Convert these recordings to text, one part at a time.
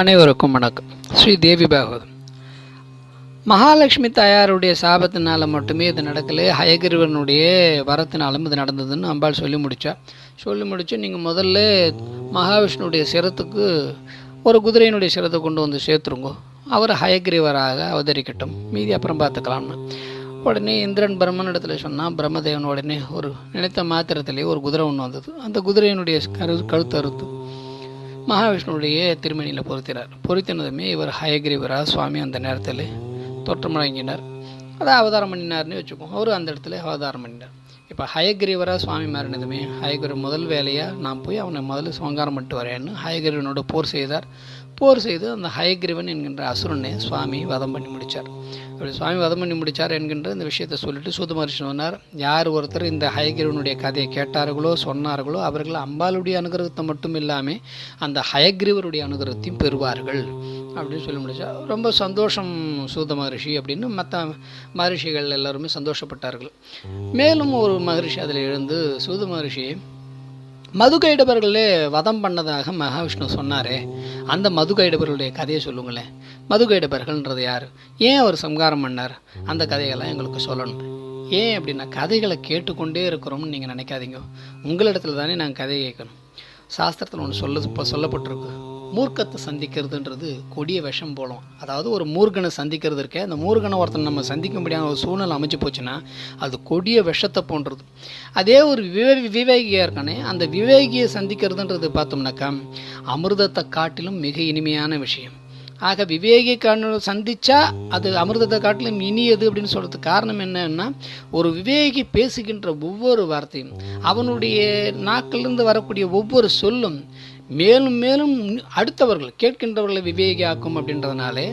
அனைவருக்கும் வணக்கம். ஸ்ரீ தேவி பாகவதம். மகாலட்சுமி தாயாருடைய சாபத்தினால மட்டுமே இது நடக்கலை. ஹயகிரிவனுடைய வரத்தினாலும் இது நடந்ததுன்னு அம்பாள் சொல்லி முடித்தா சொல்லி முடிச்சு நீங்கள் முதல்ல மகாவிஷ்ணுடைய சிரத்துக்கு ஒரு குதிரையினுடைய சிரத்தை கொண்டு வந்து சேர்த்துருங்கோ. அவர் ஹயகிரிவராக அவதரிக்கட்டும். மீதி அப்புறம் பார்த்துக்கலாம்னு. உடனே இந்திரன் பிரம்மன் இடத்துல சொன்னால் பிரம்மதேவன் உடனே ஒரு நினைத்த மாத்திரத்திலே ஒரு குதிரை ஒன்று வந்தது. அந்த குதிரையினுடைய கரு கருத்தருத்து மகாவிஷ்ணுடைய திருமணியில் பொருத்தினார் பொருத்தினதுமே இவர் ஹயகிரிவரா சுவாமி அந்த நேரத்தில் தோற்றம் வழங்கினார். அதை அவதாரம் பண்ணினார்னு வச்சுக்கோம் அவரும் அந்த இடத்துல அவதாரம் பண்ணினார். இப்போ ஹயகிரிவராக சுவாமி மாறினதுமே ஹயகிரி முதல் வேலையாக நான் போய் அவனை முதல்ல சுவங்காரம் பண்ணிட்டு வரேன்னு ஹயகிரிவனோட போர் செய்தார். போர் செய்து அந்த ஹயக்ரீவன் என்கின்ற அசுரனை சுவாமி வதம் பண்ணி முடித்தார் அப்படி சுவாமி வதம் பண்ணி முடித்தார் என்கின்ற இந்த விஷயத்தை சொல்லிட்டு சூதமரிசி சொன்னார் யார் ஒருத்தர் இந்த ஹயக்ரீவனுடைய கதையை கேட்டார்களோ சொன்னார்களோ அவர்கள் அம்பாளுடைய அனுகிரகத்தை மட்டும் இல்லாமல் அந்த ஹயக்ரீவருடைய அனுகிரகத்தையும் பெறுவார்கள். அப்படின்னு சொல்லி முடிச்சா ரொம்ப சந்தோஷம் சூத மகரிஷி அப்படின்னு மற்ற மகரிஷிகள் எல்லாருமே சந்தோஷப்பட்டார்கள். மேலும் ஒரு மகரிஷி அதில் எழுந்து சூத மகரிஷி மதுகைடவர்களே வதம் பண்ணதாக மகாவிஷ்ணு சொன்னாரே. அந்த மதுகைடவர்களுடைய கதையை சொல்லுங்களேன். மதுகைடவர்கள்ன்றது யார்? ஏன் அவர் சம்காரம் பண்ணார்? அந்த கதையெல்லாம் எங்களுக்கு சொல்லணும். ஏன் அப்படின்னா கதைகளை கேட்டுக்கொண்டே இருக்கிறோம்னு நீங்கள் நினைக்காதீங்க. உங்களிடத்துல தானே நாங்கள் கதையை கேட்கணும். சாஸ்திரத்தில் ஒன்று சொல்ல இப்போ சொல்லப்பட்டிருக்கு. மூர்க்கத்தை சந்திக்கிறதுன்றது கொடிய விஷம் போலும். அதாவது ஒரு மூர்கனை சந்திக்கிறது இருக்கே அந்த மூர்கனை ஒருத்தன் நம்ம சந்திக்க முடியாத ஒரு சூழ்நிலை அமைச்சு போச்சுன்னா அது கொடிய விஷத்தை போன்றது. அதே ஒரு விவே விவேகியாக இருக்கானே அந்த விவேகியை சந்திக்கிறதுன்றது பார்த்தோம்னாக்கா அமிர்தத்தை காட்டிலும் மிக இனிமையான விஷயம். ஆக விவேகி கண்ணு சந்தித்தா அது அமிர்தத்தை காட்டிலும் இனியது அப்படின்னு சொல்கிறதுக்கு காரணம் என்னன்னா ஒரு விவேகி பேசுகின்ற ஒவ்வொரு வார்த்தையும் அவனுடைய நாக்கிலிருந்து வரக்கூடிய ஒவ்வொரு சொல்லும் மேலும் மேலும் அடுத்தவர்கள் கேட்கின்றவர்களை விவேகி ஆக்கும் அப்படின்றதுனாலே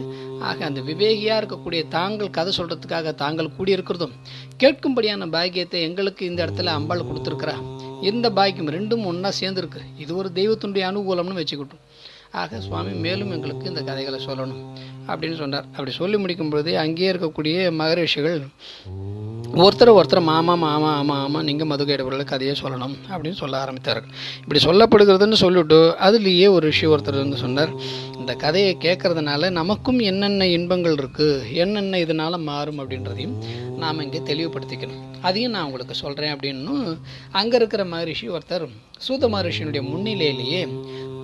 ஆக அந்த விவேகியாக இருக்கக்கூடிய தாங்கள் கதை சொல்கிறதுக்காக தாங்கள் கூடியிருக்கிறதும் கேட்கும்படியான பாக்கியத்தை எங்களுக்கு இந்த இடத்துல அம்பாள் கொடுத்துருக்குறா. இந்த பாக்கியம் ரெண்டும் ஒன்றா சேர்ந்துருக்கு. இது ஒரு தெய்வத்துடைய அனுகூலம்னு வச்சுக்கிட்டோம். ஆக சுவாமி மேலும் எங்களுக்கு இந்த கதைகளை சொல்லணும். அப்படின்னு சொன்னார். அப்படி சொல்லி முடிக்கும் பொழுதே அங்கேயே இருக்கக்கூடிய மகரிஷிகள் ஒருத்தர் ஒருத்தர் மாமா மாமா ஆமாம் ஆமாம் நீங்கள் மதுகைடவர்களை கதையை சொல்லணும் அப்படின்னு சொல்ல ஆரம்பித்தார்கள். இப்படி சொல்லப்படுகிறதுன்னு சொல்லிவிட்டு அதுலேயே ஒரு விஷயம் ஒருத்தர் வந்து சொன்னார் இந்த கதையை கேட்கறதுனால நமக்கும் என்னென்ன இன்பங்கள் இருக்குது என்னென்ன இதனால் மாறும் அப்படின்றதையும் நாம் இங்கே தெளிவுபடுத்திக்கணும். அதையும் நான் உங்களுக்கு சொல்கிறேன் அப்படின்னு அங்கே இருக்கிற மகரிஷி ஒருத்தர் சூத மகரிஷியினுடைய முன்னிலையிலேயே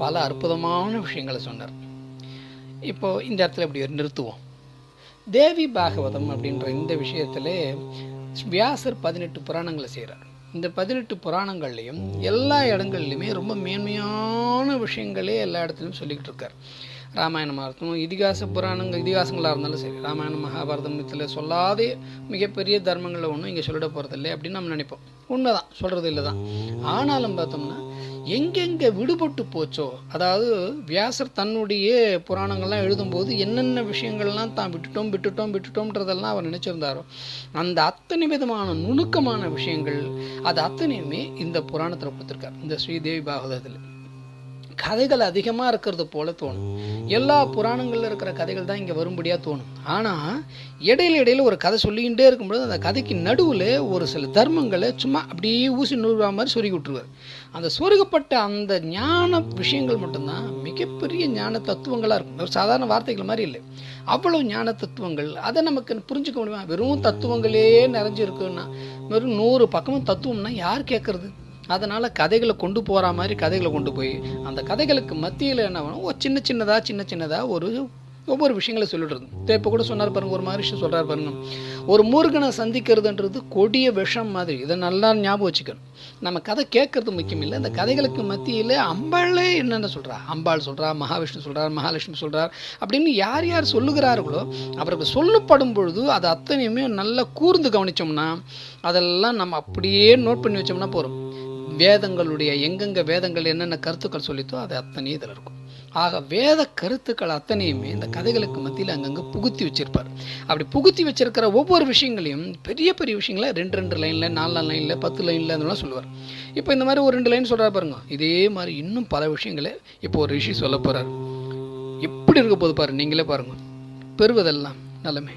பல அற்புதமான விஷயங்களை சொன்னார். இப்போது இந்த இடத்துல இப்படி நிறுத்துவோம். தேவி பாகவதம் அப்படின்ற இந்த விஷயத்தில் வியாசர் பதினெட்டு புராணங்களை செய்கிறார் இந்த பதினெட்டு புராணங்கள்லையும் எல்லா இடங்கள்லையுமே ரொம்ப மேன்மையான விஷயங்களே எல்லா இடத்துலையும் சொல்லிக்கிட்டு இருக்கார். ராமாயணமாக இருக்கட்டும் இதிகாச புராணங்கள் இதிகாசங்களாக இருந்தாலும் சரி ராமாயணம் மகாபாரதம் இதில் சொல்லாத மிகப்பெரிய தர்மங்களை ஒன்றும் இங்கே சொல்லிட போகிறதில்லை அப்படின்னு நம்ம நினைப்போம். உண்மைதான் சொல்கிறது இல்லை தான் ஆனாலும் பார்த்தோம்னா எங்கெங்கே விடுபட்டு போச்சோ அதாவது வியாசர் தன்னுடைய புராணங்கள்லாம் எழுதும்போது என்னென்ன விஷயங்கள்லாம் தான் விட்டுட்டோம் விட்டுட்டோம் விட்டுட்டோம்ன்றதெல்லாம் அவர் நினச்சிருந்தாரோ அந்த அத்தனை விதமான நுணுக்கமான விஷயங்கள் அது அத்தனையுமே இந்த புராணத்தில் கொடுத்துருக்கார் இந்த ஸ்ரீதேவி பாகவதத்தில். கதைகள் அதிகமாக இருக்கிறது போல தோணும். எல்லா புராணங்களில் இருக்கிற கதைகள் தான் இங்கே வரும்படியாக தோணும். ஆனால் இடையில இடையில ஒரு கதை சொல்லிக்கிட்டே இருக்கும்பொழுது அந்த கதைக்கு நடுவில் ஒரு சில தர்மங்களை சும்மா அப்படியே ஊசி நூறுவா மாதிரி சொருகி விட்டுருவார். அந்த சொருகப்பட்ட அந்த ஞான விஷயங்கள் மட்டும்தான் மிகப்பெரிய ஞான தத்துவங்களாக இருக்கும். ஒரு சாதாரண வார்த்தைகள் மாதிரி இல்லை. அவ்வளவு ஞான தத்துவங்கள். அதை நமக்கு புரிஞ்சுக்க முடியுமா? வெறும் தத்துவங்களே நிறைஞ்சிருக்குன்னா வெறும் நூறு பக்கமும் தத்துவம்னா யார் கேட்குறது? அதனால் கதைகளை கொண்டு போகிற மாதிரி கதைகளை கொண்டு போய் அந்த கதைகளுக்கு மத்தியில் என்ன வேணும்? ஒரு சின்ன சின்னதாக சின்ன சின்னதாக ஒரு ஒவ்வொரு விஷயங்களை சொல்லிட்டு இருந்தோம் இப்போ கூட சொன்னார் பாருங்க ஒரு மகரிஷி சொல்கிறார் பாருங்க. ஒரு மூர்கனை சந்திக்கிறதுன்றது கொடிய விஷம் மாதிரி. இதை நல்லா ஞாபகம் வச்சுக்கணும். நம்ம கதை கேட்கறது முக்கியம் இல்லை இந்த கதைகளுக்கு மத்தியில் அம்பாளே என்னென்ன சொல்கிறா அம்பாள் சொல்கிறா மகாவிஷ்ணு சொல்கிறார் மகாலட்சுமி சொல்கிறார் அப்படின்னு யார் யார் சொல்லுகிறார்களோ அவருக்கு சொல்லப்படும் பொழுது அது அத்தனையுமே நல்லா கூர்ந்து கவனித்தோம்னா அதெல்லாம் நம்ம அப்படியே நோட் பண்ணி வச்சோம்னா போகிறோம் வேதங்களுடைய எங்கெங்கே வேதங்கள் என்னென்ன கருத்துக்கள் சொல்லித்தோ அது அத்தனையும் இதில் இருக்கும். ஆக வேத கருத்துக்கள் அத்தனையுமே இந்த கதைகளுக்கு மத்தியில் அங்கங்கே புகுத்தி வச்சிருப்பார். அப்படி புகுத்தி வச்சிருக்கிற ஒவ்வொரு விஷயங்களையும் பெரிய பெரிய விஷயங்களை ரெண்டு ரெண்டு லைனில் நாலு நாலு லைனில் பத்து லைனில் அதெல்லாம் சொல்லுவார். இப்போ இந்த மாதிரி ஒரு ரெண்டு லைன் சொல்கிறா பாருங்க. இதே மாதிரி இன்னும் பல விஷயங்களை இப்போ ஒரு ரிஷி சொல்ல போகிறார் எப்படி இருக்க போது பாரு நீங்களே பாருங்க. பெறுவதெல்லாம் நல்லமே